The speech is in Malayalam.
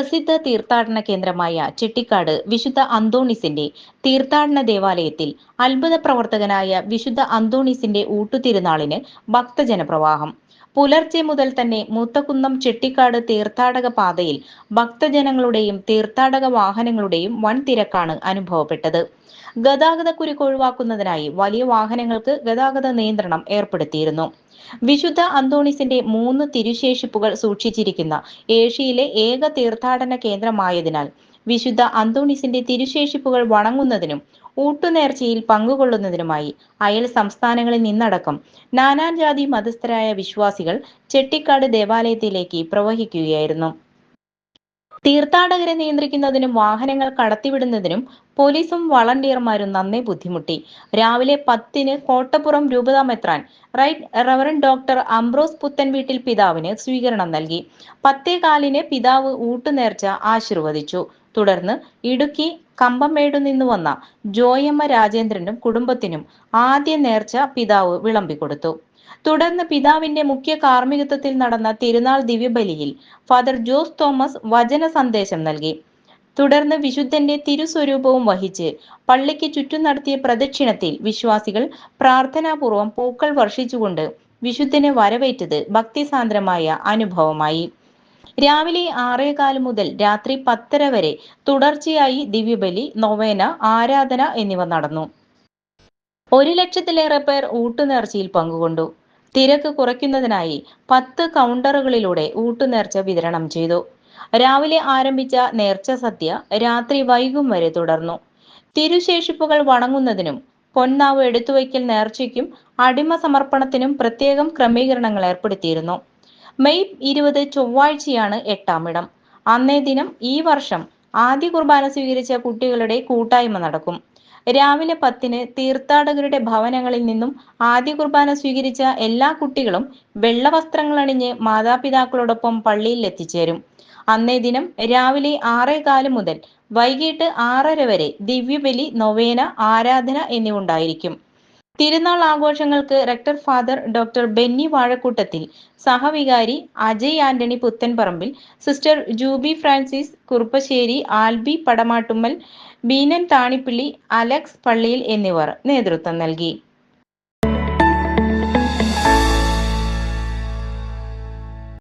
പ്രസിദ്ധ തീർത്ഥാടന കേന്ദ്രമായ ചെട്ടിക്കാട് വിശുദ്ധ അന്തോണിസിന്റെ തീർത്ഥാടന ദേവാലയത്തിൽ അത്ഭുത പ്രവർത്തകനായ വിശുദ്ധ അന്തോണിസിന്റെ ഊട്ടുതിരുനാളിന് ഭക്തജനപ്രവാഹം. പുലർച്ചെ മുതൽ തന്നെ മൂത്തകുന്നം ചെട്ടിക്കാട് തീർത്ഥാടക പാതയിൽ ഭക്തജനങ്ങളുടെയും തീർത്ഥാടക വാഹനങ്ങളുടെയും വൻ തിരക്കാണ് അനുഭവപ്പെട്ടത് ഗതാഗതക്കുരുക്ക് ഒഴിവാക്കുന്നതിനായി വലിയ വാഹനങ്ങൾക്ക് ഗതാഗത നിയന്ത്രണം ഏർപ്പെടുത്തിയിരുന്നു. വിശുദ്ധ അന്തോണിസിന്റെ മൂന്ന് തിരുശേഷിപ്പുകൾ സൂക്ഷിച്ചിരിക്കുന്ന ഏഷ്യയിലെ ഏക തീർത്ഥാടന കേന്ദ്രമായതിനാൽ വിശുദ്ധ അന്തോണിസിന്റെ തിരുശേഷിപ്പുകൾ വണങ്ങുന്നതിനും ഊട്ടുനേർച്ചയിൽ പങ്കുകൊള്ളുന്നതിനുമായി അയൽ സംസ്ഥാനങ്ങളിൽ നിന്നടക്കം നാനാജാതി മതസ്ഥരായ വിശ്വാസികൾ ചെട്ടിക്കാട് ദേവാലയത്തിലേക്ക് പ്രവഹിക്കുകയായിരുന്നു. തീർത്ഥാടകരെ നിയന്ത്രിക്കുന്നതിനും വാഹനങ്ങൾ കടത്തിവിടുന്നതിനും പോലീസും വളണ്ടിയർമാരും നന്നേ ബുദ്ധിമുട്ടി. രാവിലെ പത്തിന് Kottappuram രൂപതാമെത്രാൻ right reverend doctor Ambrose Puthenveettil പിതാവിന് സ്വീകരണം നൽകി. പത്തേകാലിന് പിതാവ് ഊട്ടുനേർച്ച ആശീർവദിച്ചു. തുടർന്ന് ഇടുക്കി കമ്പമേടു നിന്ന് വന്ന ജോയമ്മ രാജേന്ദ്രനും കുടുംബത്തിനും ആദ്യ നേർച്ച പിതാവ് വിളമ്പിക്കൊടുത്തു. തുടർന്ന് പിതാവിന്റെ മുഖ്യ കാർമ്മികത്വത്തിൽ നടന്ന തിരുനാൾ ദിവ്യബലിയിൽ ഫാദർ ജോസ് തോമസ് വചന സന്ദേശം നൽകി. തുടർന്ന് വിശുദ്ധന്റെ തിരുസ്വരൂപവും വഹിച്ച് പള്ളിക്ക് ചുറ്റും നടത്തിയ പ്രദക്ഷിണത്തിൽ വിശ്വാസികൾ പ്രാർത്ഥനാപൂർവം പൂക്കൾ വർഷിച്ചുകൊണ്ട് വിശുദ്ധനെ വരവേറ്റത് ഭക്തിസാന്ദ്രമായ അനുഭവമായി. രാവിലെ ആറേകാൽ മുതൽ രാത്രി പത്തര വരെ തുടർച്ചയായി ദിവ്യബലി നൊവേന ആരാധന എന്നിവ നടന്നു. ഒരു ലക്ഷത്തിലേറെ പേർ ഊട്ടുനേർച്ചയിൽ പങ്കുകൊണ്ടു. തിരക്ക് കുറയ്ക്കുന്നതിനായി പത്ത് കൗണ്ടറുകളിലൂടെ ഊട്ടുനേർച്ച വിതരണം ചെയ്തു. രാവിലെ ആരംഭിച്ച നേർച്ച സദ്യ രാത്രി വൈകും വരെ തുടർന്നു. തിരുശേഷിപ്പുകൾ വണങ്ങുന്നതിനും പൊന്നാവ് എടുത്തുവയ്ക്കൽ നേർച്ചയ്ക്കും അടിമ സമർപ്പണത്തിനും പ്രത്യേകം ക്രമീകരണങ്ങൾ ഏർപ്പെടുത്തിയിരുന്നു. മെയ് ഇരുപത് ചൊവ്വാഴ്ചയാണ് എട്ടാമിടം അന്നേ ദിനം ഈ വർഷം ആദ്യ കുർബാന സ്വീകരിച്ച കുട്ടികളുടെ കൂട്ടായ്മ നടക്കും. രാവിലെ പത്തിന് തീർത്ഥാടകരുടെ ഭവനങ്ങളിൽ നിന്നും ആദ്യ കുർബാന സ്വീകരിച്ച എല്ലാ കുട്ടികളും വെള്ള വസ്ത്രങ്ങൾ അണിഞ്ഞ് മാതാപിതാക്കളോടൊപ്പം പള്ളിയിൽ എത്തിച്ചേരും. അന്നേ ദിനം രാവിലെ ആറേകാൽ മുതൽ വൈകിട്ട് ആറര വരെ ദിവ്യബലി നൊവേന ആരാധന എന്നിവ ഉണ്ടായിരിക്കും. തിരുനാൾ ആഘോഷങ്ങൾക്ക് rector father doctor Benny Vazhakkoottathil സഹവികാരി Ajay Antony Puthenparambil sister Jubi Francis Kuruppassery Albi Padamattummal Beenan Thanippilly Alex പള്ളിയിൽ എന്നിവർ നേതൃത്വം നൽകി.